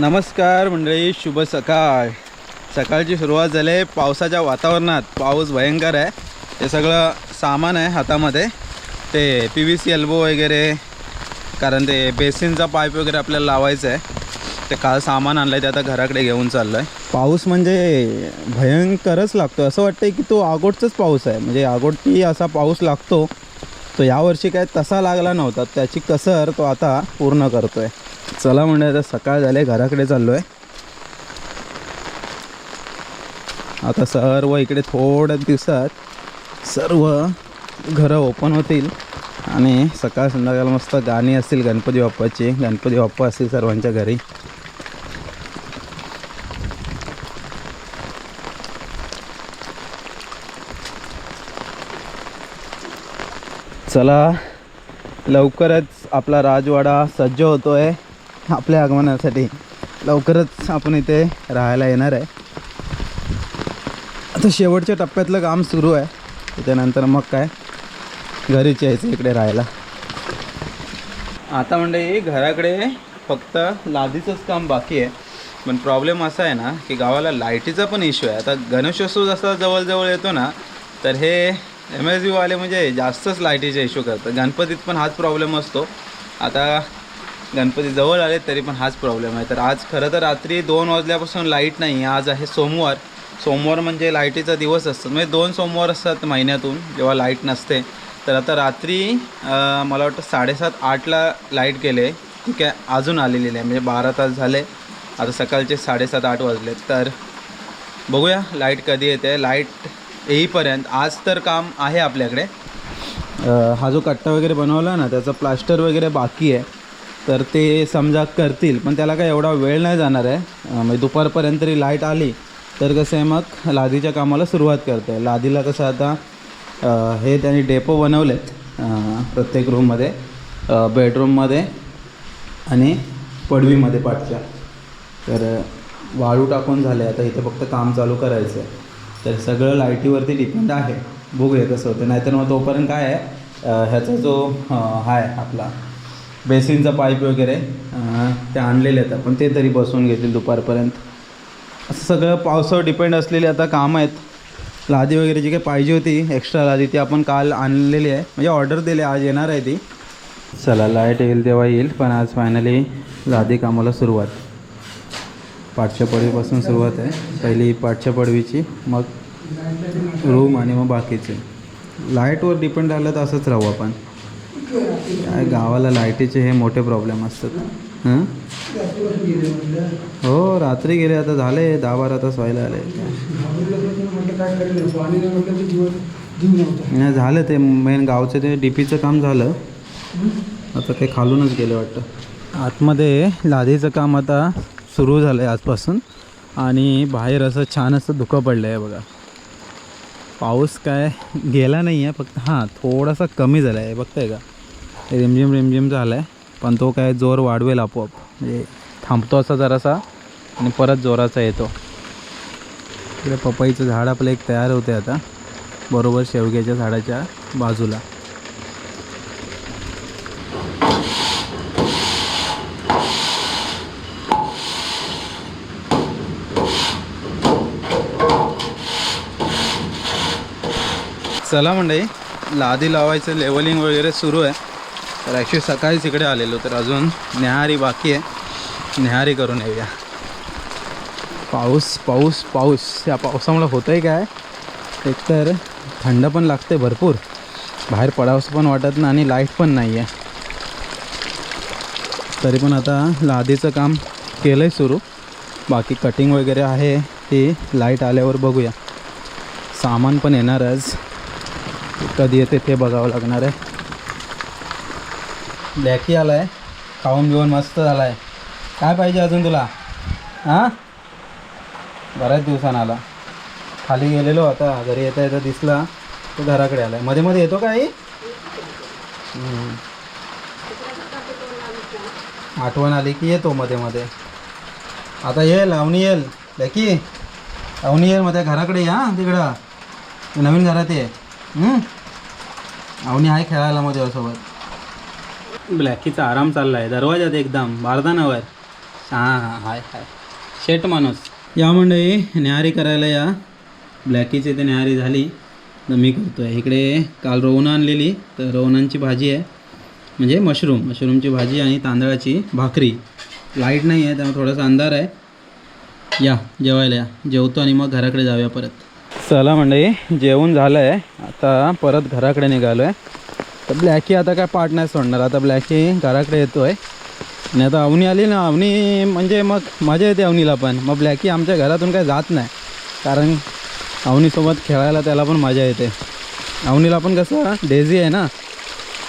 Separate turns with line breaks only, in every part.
नमस्कार मंडळी शुभ सकाळ. सकाळची सुरुवात झाली आहे पावसाच्या वातावरणात. पाऊस भयंकर आहे. ते सगळं सामान आहे हातामध्ये. ते पी व्ही सी एल्बो वगैरे कारण ते बेसिनचा पाईप वगैरे आपल्याला लावायचं आहे. ते काल सामान आणलं आहे ते आता घराकडे घेऊन चाललं आहे पाऊस म्हणजे भयंकरच लागतो. असं वाटतं की तो आगोटचाच पाऊस आहे. म्हणजे आगोटी असा पाऊस लागतो तो यावर्षी काय तसा लागला नव्हता. त्याची कसर तो आता पूर्ण करतो आहे चला म्हणजे आता सकाळ झाले घराकडे चाललो आहे आता सर्व इकडे थोड्या दिवसात सर्व घरं ओपन होतील आणि सकाळ संध्याकाळ मस्त गाणी असतील गणपती बाप्पाची. गणपती बाप्पा असतील सर्वांच्या घरी. चला लवकरच आपला राजवाडा सज्ज होतो आहे आपल्या आगमनासाठी लवकरच आपण इथे राहायला येणार आहे. आता शेवटच्या टप्प्यातलं काम सुरू आहे. त्याच्यानंतर मग काय? घरीच यायचं इकडे राहायला. आता म्हणजे घराकडे फक्त लादीचंच काम बाकी आहे. पण प्रॉब्लेम असा आहे ना की गावाला लाईटीचा पण इश्यू आहे. आता गणेशोत्सव जसा जवळजवळ येतो ना तर हे एम एस वाले म्हणजे जास्तच लाईटीचा इश्यू करतात. गणपतीत पण हाच प्रॉब्लेम असतो. आता गणपती जवळ आले तरी पण हाच प्रॉब्लेम आहे. तर आज खरं तर रात्री दोन वाजल्यापासून लाइट नाही आज आहे सोमवार. सोमवार म्हणजे लाईटीचा दिवस असतो. म्हणजे दोन सोमवार असतात महिन्यातून जेव्हा लाइट नसते. तर आता रात्री मला वाटतं साडेसात आठला लाइट गेले. ठीक आहे अजून आलेली नाही. म्हणजे बारा तास झाले. आता सकाळचे साडेसात आठ वाजले. तर बघूया लाइट कधी येते. लाइट येईपर्यंत. आज तर काम आहे आपल्याकडे. हा जो कट्टा वगैरे बनवला ना त्याचं प्लास्टर वगैरे बाकी आहे. तर ते समजा करतील पण त्याला काय एवढा वेळ नाही जाणार आहे. म्हणजे दुपारपर्यंत तरी लाइट आली तर कसं आहे मग लादीच्या कामाला सुरुवात करते. लादीला कसं आता हे त्यांनी डेपो बनवलेत प्रत्येक रूममध्ये बेडरूममध्ये आणि पडवीमध्ये पाठच्या. तर वाळू टाकून झाले आता इथे फक्त काम चालू करायचं आहे. तर सगळं लाईटीवरती डिपेंड आहे. बघूया कसं होतं. नाहीतर मग तोपर्यंत काय आहे ह्याचा जो आहे आपला बेसिनचा पाईप वगैरे ते आणलेले आहेत. पण ते तरी बसवून घेतील दुपारपर्यंत. असं सगळं पावसावर डिपेंड असलेली आता कामं आहेत. लादी वगैरे जी काही पाहिजे होती एक्स्ट्रा लादी ती आपण काल आणलेली आहे. म्हणजे ऑर्डर दिली आज येणार आहे ती. चला लाइट येईल तेव्हा येईल पण आज फायनली लादी कामाला सुरुवात. पाठच्या पडवीपासून सुरुवात आहे. पहिली पाठच्या पडवीची मग रूम आणि मग बाकीचे. लाईटवर डिपेंड राहिलं तर असंच राहू आपण. काय गावाला लाईटीचे हे मोठे प्रॉब्लेम असतात हं? हो रात्री गेले आता झाले दहा बारा तास व्हायला आले. नाही झालं ते मेन गावचं ते डी पीचं काम झालं. आता ते खालूनच गेले वाटतं. आतमध्ये लादीचं काम आता सुरू झालं आहे आजपासून. आणि बाहेर असं छान असं धुकं पडलं आहे बघा. पाऊस काय गेला नाही आहे फक्त हां थोडासा कमी झाला आहे बघताय का? रिमझिम रिमझिम झाला आहे पण तो काय जोर वाढवेल आपोआप. म्हणजे थांबतो असा जरासा आणि परत जोराचा येतो. इकडे पपईचं झाड आपलं एक तयार होते आता. बरोबर शेवग्याच्या झाडाच्या बाजूला. चला म्हणजे लादी लावायचं लेवलिंग वगैरे सुरू आहे. तर ॲक्च्युली सकाळीच इकडे आलेलो तर अजून न्याहारी बाकी आहे. न्याहारी करून येऊया. पाऊस पाऊस पाऊस. या पावसामुळे होतं आहे काय? एकतर थंड पण लागते भरपूर. बाहेर पडावंसं पण वाटत नाही आणि लाइट पण नाही आहे तरी पण आता लादीचं काम केलं आहे सुरू. बाकी कटिंग वगैरे आहे ती लाइट आल्यावर बघूया. सामान पण येणार आज कधी येते ते बघावं लागणार आहे. ब्लॅकही आला आहे खाऊन बिऊन मस्त झाला आहे काय पाहिजे अजून तुला? हां? बऱ्याच दिवसानं आला. खाली गेलेलो आता. घरी येता येता दिसला. तो घराकडे आला आहे मध्ये मध्ये येतो का आई? आठवण आली की येतो मध्ये मध्ये. आता येईल. अवनी येईल. लॅकी अवनी येईल मध्ये. घराकडे या तिकडं. नवीन घरात ये. अवनी आहे खेळायला मध्ये सोबत. ब्लॅकीचा आराम चालला आहे दरवाजात एकदम बारदानावर. हां हां हाय हाय. शेट माणूस. या मंडळी न्याहारी करायला या. ब्लॅकीची इथे न्याहारी झाली. तर मी करतो आहे इकडे काल रोवणं आणलेली. तर रोवणांची भाजी आहे. म्हणजे मशरूम. मशरूमची भाजी आणि तांदळाची भाकरी. लाइट नाही आहे त्यामुळे थोडासा अंधार आहे. या जेवायला या. जेवतो आणि मग घराकडे जाऊया परत. चला मंडळी जेवण झालं आहे आता परत घराकडे निघालो आहे तर ब्लॅकी आता काय पार्ट नाही सोडणार? आता ब्लॅकी घराकडे येतो आहे आणि आता अवनी आली ना अवनी म्हणजे मग मजा येते अवनीला पण. मग ब्लॅकी आमच्या घरातून काय जात नाही. कारण अवनीसोबत खेळायला त्याला पण मजा येते. अवनीला पण कसं डेझी आहे ना?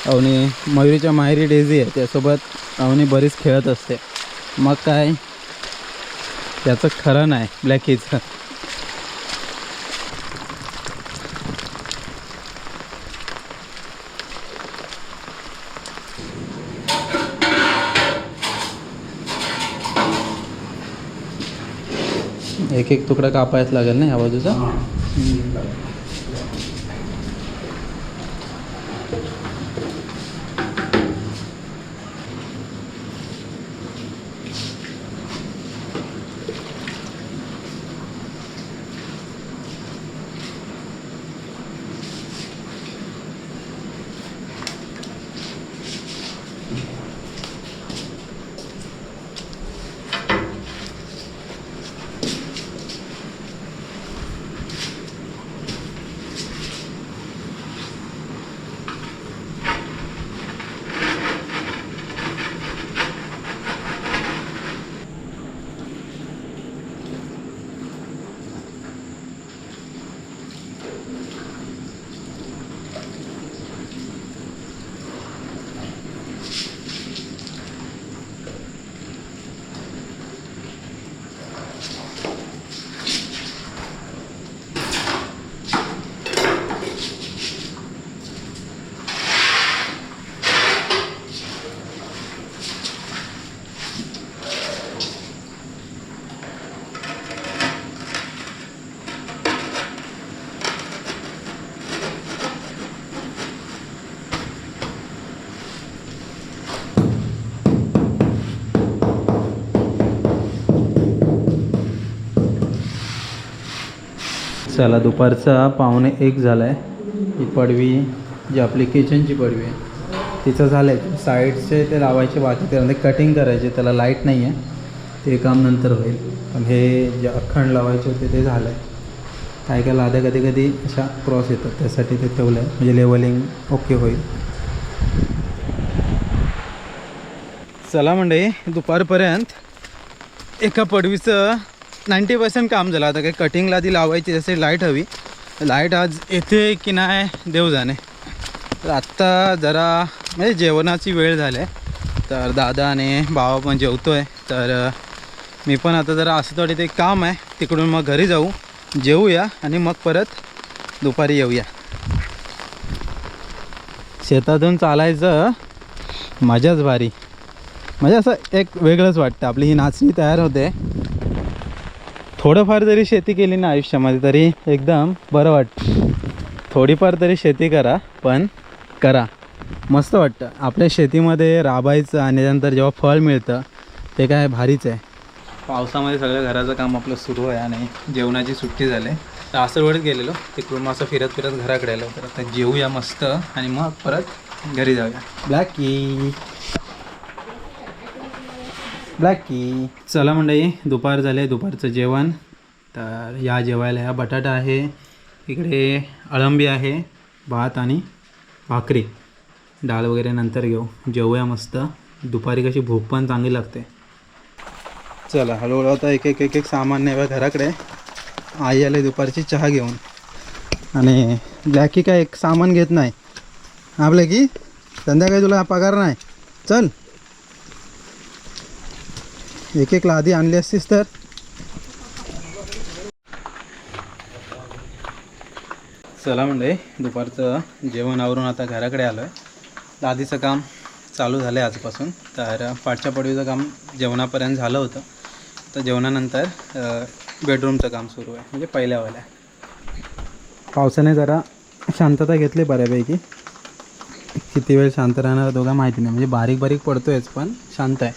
अवनी मयुरीच्या माहेरी डेझी आहे. त्यासोबत अवनी बरीच खेळत असते. मग काय? त्याचं खरं नाही ब्लॅकीचं एक एक तुकडा कापायच लागेल ना ह्या बाजूचा? चला दुपारचा पावणे एक झाला आहे ही पडवी जी आपली किचनची पडवी आहे तिचं झालं आहे साईडचे ते लावायचे बाकी त्यामध्ये कटिंग करायचे त्याला लाइट नाही आहे ते काम नंतर होईल. पण हे जे अखंड लावायचे होते ते झालं आहे काय काय लाद्या कधी कधी अशा क्रॉस येतात. त्यासाठी ते ठेवलं आहे म्हणजे लेवलिंग ओके होईल. चला म्हणजे दुपारपर्यंत एका पडवीचं नाईंटी पर्सेंट काम झालं. आता काही कटिंगला ती लावायची जसे लाइट हवी. लाइट आज येते की नाही देव जाणे. तर आत्ता जरा म्हणजे जेवणाची वेळ झाली आहे. तर दादा आणि भावा पण जेवतो आहे तर मी पण आता जरा असं थोडी ते काम आहे. तिकडून मग घरी जाऊ. जेवूया आणि मग परत दुपारी येऊया. शेतातून चालायचं मजाच भारी. म्हणजे असं एक वेगळंच वाटतं. आपली ही नाचणी तयार होते. थोडंफार जरी शेती केली ना आयुष्यामध्ये तरी एकदम बरं वाटतं. थोडीफार तरी शेती करा पण करा. मस्त वाटतं. आपल्या शेतीमध्ये राबायचं आणि त्यानंतर जेव्हा फळ मिळतं ते काय भारीच आहे. पावसामध्ये सगळं घराचं काम आपलं सुरू आहे आणि जेवणाची सुट्टी झाली. तर आसरवडीत गेलेलो. तिकडून मग असं फिरत फिरत घराकडे आलो. तर आता जेवूया मस्त आणि मग परत घरी जाऊया. ब्लॅकी ब्लॅकी चला मंडळी दुपार झाले दुपारचं जेवण. तर या जेवायला ह्या बटाटा आहे इकडे अळंबी आहे भात आणि भाकरी. डाळ वगैरे नंतर घेऊ. जेवूया मस्त. दुपारी कशी भूक पण चांगली लागते. चला हळूहळू आता एक एक एक एक सामान नाही बा घराकडे. आई आले दुपारची चहा घेऊन. आणि ब्लॅकी काय एक सामान घेत नाही. हा ब्लॅकी संध्याकाळी तुला पगार नाही? चल. एक एक आधी आणली असतीस तर? चला म्हणजे दुपारचं जेवण आवरून आता घराकडे आलो आहे आधीचं काम चालू झालं आहे आजपासून. तर पाठच्या पडवीचं काम जेवणापर्यंत झालं होतं. तर जेवणानंतर बेडरूमचं काम सुरू आहे म्हणजे पहिल्यावाल्या. पावसाने जरा शांतता घेतली बऱ्यापैकी. किती वेळ शांत राहणार दोघा माहिती नाही म्हणजे बारीक बारीक पडतोयच पण शांत आहे.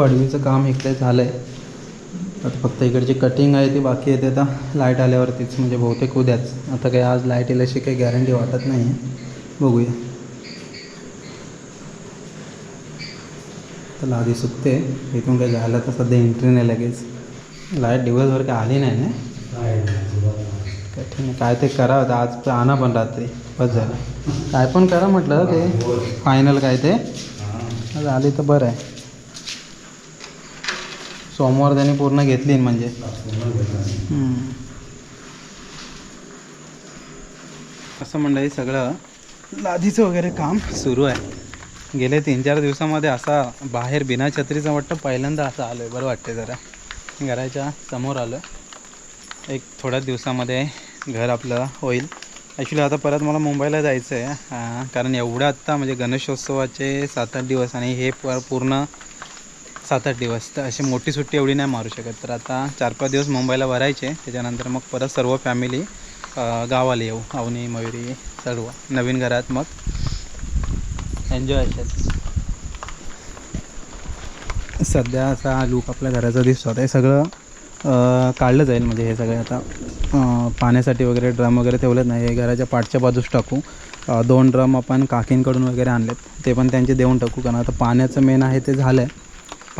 पडवीचं काम इकडे झालं आहे आता फक्त इकडची कटिंग आहे ती बाकी आहे ते आता लाइट आल्यावरतीच म्हणजे बहुतेक उद्याच. आता काही आज लाइट येईल अशी काही गॅरंटी वाटत नाही. आहे बघूया. तर लादी सुकते. इथून काही जायला तर सध्या एंट्री नाही लगेच. लाइट दिवसभर काय आली नाही ना? कठीण आहे. काय ते करा आता आज आणा पण रात्री. बस झालं. काय पण करा म्हटलं ते. फायनल काय ते? आज आली तर बरं आहे. सोमवार त्यांनी पूर्ण घेतली म्हणजे. हम्म. असं मंडळी सगळं लादीचं वगैरे काम. सुरू आहे. गेले तीन चार दिवसामध्ये असा बाहेर बिना छत्रीचा वाटतं पहिल्यांदा असं आलो आहे बरं वाटते जरा. घराच्या समोर आलं एक थोड्याच दिवसामध्ये घर आपलं होईल. ॲक्च्युली आता परत मला मुंबईला जायचं आहे कारण एवढं आत्ता म्हणजे गणेशोत्सवाचे सात आठ दिवस आणि हे प पूर्ण सात आठ दिवस. तर अशी मोठी सुट्टी एवढी नाही मारू शकत. तर आता चार पाच दिवस मुंबईला भरायचे. त्याच्यानंतर मग परत सर्व फॅमिली गावाला येऊ. अवनी मयुरी सर्व. नवीन घरात मग एन्जॉय असेल. सध्या असा लूक आपल्या घराचा दिसतो आता हे सगळं काढलं जाईल. म्हणजे हे सगळे आता पाण्यासाठी वगैरे ड्रम वगैरे ठेवलेत नाही. हे घराच्या पाठच्या बाजूस टाकू. दोन ड्रम आपण काकींकडून वगैरे आणलेत. ते पण त्यांचे देऊन टाकू. कारण आता पाण्याचं मेन आहे ते झालं आहे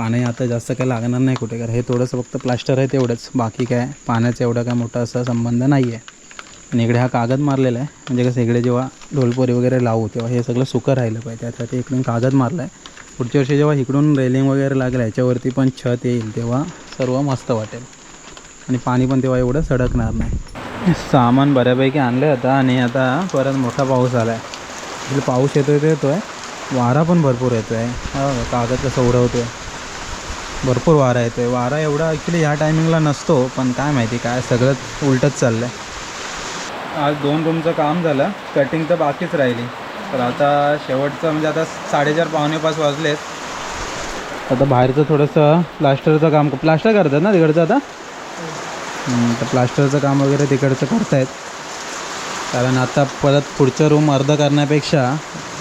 पाणी आता जास्त काही लागणार नाही कुठे कारण हे थोडंसं फक्त प्लास्टर आहे तेवढंच. बाकी काय पाण्याचं एवढा काय मोठा असा संबंध नाही आहे आणि इकडे हा कागद मारलेला आहे. म्हणजे कसं इकडे जेव्हा ढोलपोरी वगैरे लावू तेव्हा हे सगळं सुकं राहिलं पाहिजे. त्यासाठी इकडून कागद मारला आहे पुढच्या वर्षी जेव्हा इकडून रेलिंग वगैरे लागलं याच्यावरती पण छत येईल तेव्हा सर्व मस्त वाटेल. आणि पाणी पण तेव्हा एवढं सडकणार नाही. सामान बऱ्यापैकी आणलं आहे आता आणि आता परत मोठा पाऊस आला आहे पाऊस येतो येतो येतो आहे वारा पण भरपूर येतो आहे कागद कसं उडवतो आहे भरपूर वारा येतो आहे वारा एवढा ॲक्च्युली ह्या टायमिंगला नसतो पण काय माहिती काय सगळंच उलटच चाललं आहे आज दोन रूमचं काम झालं. कटिंग तर बाकीच राहिली. तर आता शेवटचं म्हणजे आता साडेचार पावणे पाच वाजलेत. आता बाहेरचं थोडंसं प्लास्टरचं काम प्लास्टर करतात ना तिकडचं आता? तर प्लास्टरचं काम वगैरे तिकडचं करतायत. कारण आता परत पुढचं रूम अर्ध करण्यापेक्षा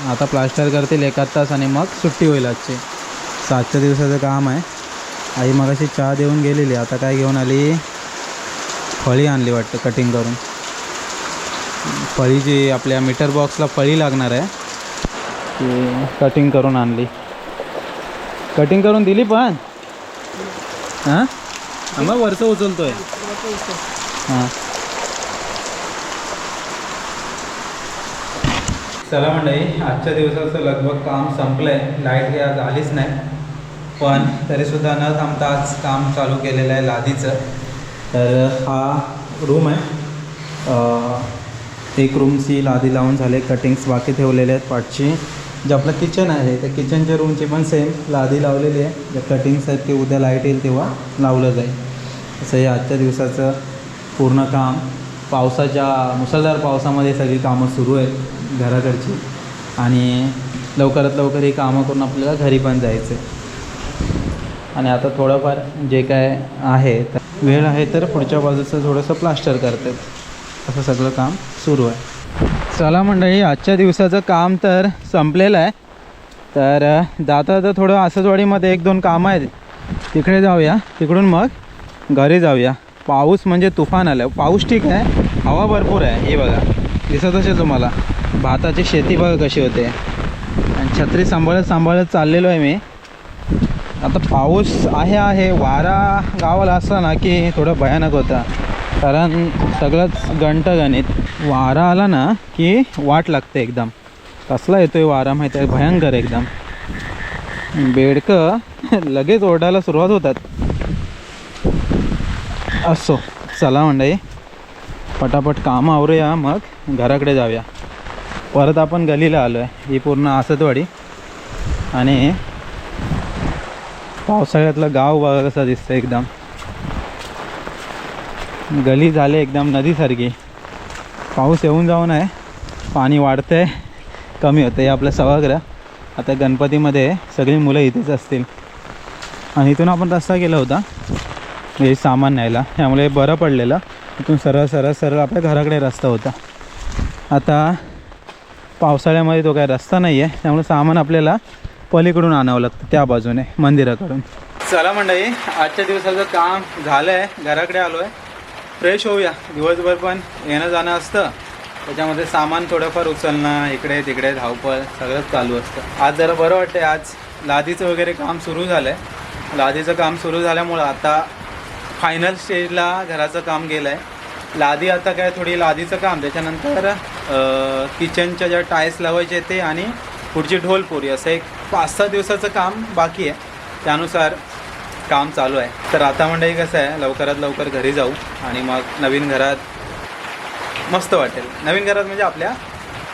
आता प्लास्टर करतील एकाच तास आणि मग सुट्टी होईल आजची. सातच्या दिवसाचं काम आहे. आई मगाशी चहा देऊन गेलेली आता काय घेऊन आली? फळी आणली वाटतं कटिंग करून. फळी जी आपल्या मीटर बॉक्सला फळी लागणार आहे. ती कटिंग करून आणली. कटिंग करून दिली पण? हां? मग वरचं उचलतोय. हां. चला मंडळी आजच्या दिवसाचं लगभग काम संपलं आहे लाइट आज आलीच नाही. पण तरीसुद्धा न थांबता आज काम चालू केलेलं आहे लादीचं. तर हा रूम आहे. एक रूमची लादी लावून झाले कटिंग्स बाकी ठेवलेले आहेत पाठची. जे आपलं किचन आहे त्या किचनच्या रूमची पण सेम लादी लावलेली आहे. ज्या कटिंग्स आहेत ते उद्या लाइट येईल तेव्हा लावलं जाईल. असं हे आजच्या दिवसाचं पूर्ण काम. पावसाच्या मुसळधार पावसामध्ये सगळी कामं सुरू आहेत घराकडची. आणि लवकरात लवकर ही कामं करून आपल्याला घरी पण जायचं आहे आणि आता थोडंफार जे काय आहे तर वेळ आहे तर पुढच्या बाजूचं थोडंसं प्लास्टर करतात असं सगळं काम सुरू आहे. चला मंडळी आजच्या दिवसाचं काम तर संपलेलं आहे. तर जाता जाता थोडं आससवाडीमध्ये एक दोन कामं आहेत. तिकडे जाऊया. तिकडून मग घरी जाऊया. पाऊस म्हणजे तुफान आलं. पाऊस ठीक आहे. हवा भरपूर आहे. हे बघा. दिसत असेल तुम्हाला. भाताची शेती बघा कशी होते. आणि छत्री सांभाळत सांभाळत चाललेलो आहे मी. आता पाऊस आहे आहे. वारा गावाला असला ना की थोडं भयानक होता. कारण सगळंच गणित वारा आला ना की वाट लागते एकदम. कसला येतोय वारा माहिती आहे? भयंकर एकदम. बेडकं लगेच ओरडायला सुरुवात होतात. असो चला मंडळी. पटापट कामं आवरूया मग घराकडे जाऊया. परत आपण गलीला आलो आहे ही पूर्ण आसतवाडी. आणि पावसाळ्यातलं गाव बघा कसं दिसतं एकदम. गली झाले एकदम नदीसारखी. पाऊस येऊन जाऊन आहे. पाणी वाढतंय. कमी होतं हे आपलं सभागृह. आता गणपतीमध्ये सगळी मुलं इथेच असतील. आणि इथून आपण रस्ता केला होता. हे सामान न्यायला. त्यामुळे बरं पडलेलं. इथून सरळ सरळ सरळ आपल्या घराकडे रस्ता होता. आता पावसाळ्यामध्ये तो काय रस्ता नाही आहे त्यामुळे सामान आपल्याला पलीकडून आणावं लागतं त्या बाजूने मंदिराकडून. चला मंडळी आजच्या दिवसाचं काम झालं आहे घराकडे आलो आहे फ्रेश होऊया. दिवसभर पण येणं जाणं असतं. त्याच्यामध्ये सामान थोडंफार उचलणं इकडे तिकडे धावपळ सगळंच चालू असतं. आज जरा बरं वाटतं आज लादीचं वगैरे काम सुरू झालं आहे लादीचं काम सुरू झाल्यामुळं आता फायनल स्टेजला घराचं काम गेलं आहे लादी आता काय थोडी लादीचं काम त्याच्यानंतर किचनच्या ज्या टाईल्स लावायचे ते आणि पुढची ढोलपुरी असं एक पाच सहा दिवसाचं काम बाकी आहे. त्यानुसार काम चालू आहे. तर आता मंडळी कसं आहे लवकरात लवकर घरी जाऊ आणि मग नवीन घरात मस्त वाटेल. नवीन घरात म्हणजे आपल्या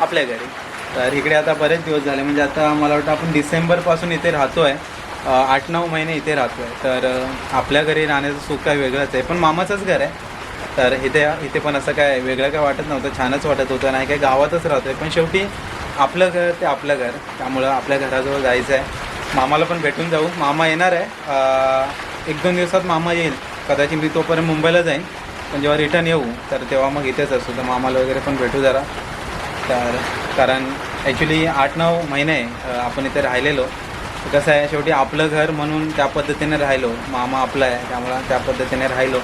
आपल्या घरी. तर इकडे आता बरेच दिवस झाले. म्हणजे आता मला वाटतं आपण डिसेंबरपासून इथे राहतो आहे आठ नऊ महिने इथे राहतो आहे तर आपल्या घरी राहण्याचं सुख काय वेगळंच आहे. पण मामाचंच घर आहे. तर इथे इथे पण असं काय वेगळं काय वाटत नव्हतं. छानच वाटत होतं. नाही काय गावातच राहतो आहे पण शेवटी आपलं घर ते आपलं घर. त्यामुळं आपल्या घराजवळ जायचं आहे मामाला पण भेटून जाऊ. मामा येणार आहे. एक दोन दिवसात मामा येईल. कदाचित मी तोपर्यंत मुंबईला जाईन. पण जेव्हा रिटर्न येऊ तर तेव्हा मग इथेच असू. तर मामाला वगैरे पण भेटू जरा. तर कारण ॲक्च्युली आठ नऊ महिने आपण इथे राहिलेलो. कसं आहे शेवटी आपलं घर म्हणून त्या पद्धतीने राहिलो. मामा आपला आहे त्यामुळं त्या पद्धतीने राहिलो.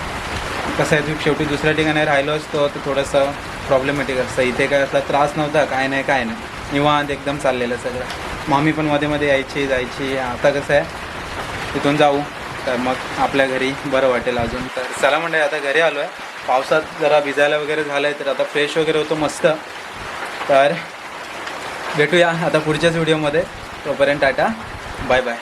कसं आहे तू शेवटी दुसऱ्या ठिकाणी राहिलो असतो तर थोडंसं प्रॉब्लेमॅटिक असतं. इथे काय असला त्रास नव्हता काय नाही काय नाही. निवांत एकदम चाललेलं सगळं. मम्मी पण मध्ये मध्ये यायची जायची. आता कसं आहे? तिथून जाऊ. तर मग आपल्या घरी बरं वाटेल अजून. तर चला म्हणजे आता घरी आलो आहे पावसात जरा भिजायला वगैरे झालं आहे तर आता फ्रेश वगैरे होतो मस्त. तर भेटूया आता पुढच्याच व्हिडिओमध्ये तोपर्यंत टाटा. Bye bye